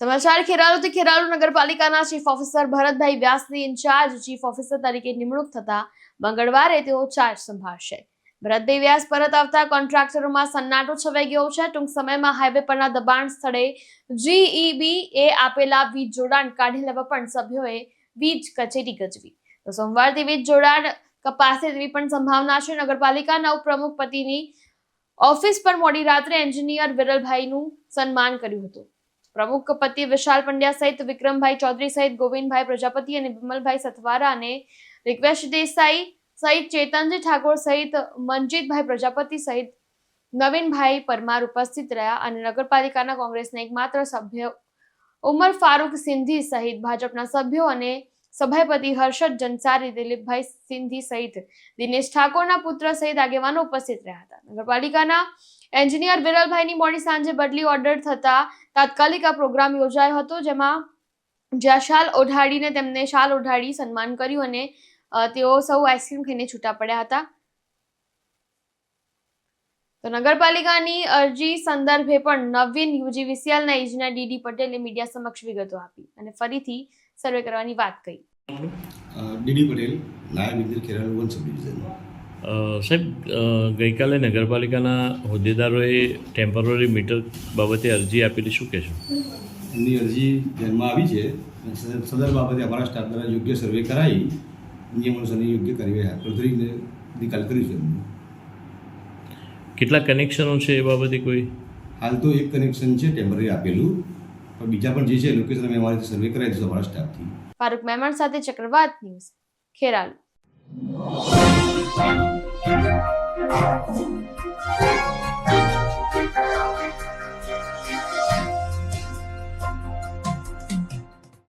સમાચાર ખેરાલુથી ખેરાલુ નગરપાલિકાના ચીફ ઓફિસર ભરતભાઈ વ્યાસની ઇન્ચાર્જ ચીફ ઓફિસર તરીકે નિમણૂક થતા મંગળવારે તેઓ ચાર્જ સંભાળશે. ભરતભાઈ વ્યાસ પરત આવતા કોન્ટ્રાક્ટરોમાં સન્નાટો છવાઈ ગયો છે. ટૂંક સમયમાં હાઈવે પરના દબાણ સ્થળે જીઈબી એ આપેલા વીજ જોડાણ કાઢી લેવા પણ સભ્યોએ વીજ કચેરી ગજવી. તો સોમવારથી વીજ જોડાણ કપાસે તેવી પણ સંભાવના છે. નગરપાલિકાના ઉપપ્રમુખ પતિની ઓફિસ પર મોડી રાત્રે એન્જિનિયર વિરલભાઈનું સન્માન કર્યું હતું. પ્રમુખ પતિ વિશાલ પંડ્યા સહિત વિક્રમભાઈ ચૌધરી સહિત ગોવિંદભાઈ પ્રજાપતિ અને વિમલભાઈ સથવારા અને રિક્વેશ દેસાઈ સહિત ચેતનજી ઠાકોર સહિત મનજીતભાઈ પ્રજાપતિ સહિત નવીનભાઈ પરમાર ઉપસ્થિત રહ્યા અને નગરપાલિકાના કોંગ્રેસના એકમાત્ર સભ્ય ઉમર ફારૂક સિંધી સહિત ભાજપના સભ્યો અને સભાપતિ હર્ષદ જનસારી દિલીપભાઈ સિંધી સહિત દિનેશ ઠાકોરના પુત્ર સહિત આગેવાનો ઉપસ્થિત રહ્યા હતા. નગરપાલિકાના એન્જિનિયર વિરલભાઈની મોડી સાંજે બદલી ઓર્ડર થતા તાત્કાલિક આ પ્રોગ્રામ યોજાયો હતો, જેમાં જ્યાં શાલ ઓઢાડીને તેમને શાલ ઓઢાડી સન્માન કર્યું અને તેઓ સૌ આઈસ્ક્રીમ ખાઈને છૂટા પડ્યા હતા. તો નગરપાલિકાની અરજી સંદર્ભે પણ નવીન યુજીવીસીએલના ઇજનેર ડીડી પટેલે મીડિયા સમક્ષ વિગતો આપી અને ફરીથી સર્વે કરવાની વાત કહી ડીડી પટેલ નાયબ ઇજનેર ખેરાલુ વન સબ સાહેબ ગઈકાલે નગરપાલિકાના હોદ્દેદારોએ ટેમ્પરરી મીટર બાબતે અરજી આપેલી શું કહેશો એમની અરજી ધ્યાનમાં આવી છે. સદર બાબતે અમારા સ્ટાફ દ્વારા યોગ્ય સર્વે કરાવી નિયમ અનુસારની યોગ્ય કાર્યવાહી હાથ ધરીને નિકાલ કરીશું એમનો. કેટલા કનેક્શનો છે એ બાબતે કોઈ? હાલ તો એક કનેક્શન છે ટેમ્પરરી આપેલું. પણ બીજા પણ જે છે લોકેશન અમે અમારી સર્વે કરાવી દઈશું અમારા સ્ટાફથી. ફારૂક મહેમાન સાથે ચક્રવાત ન્યૂઝ ખેરાલુ. Thank you.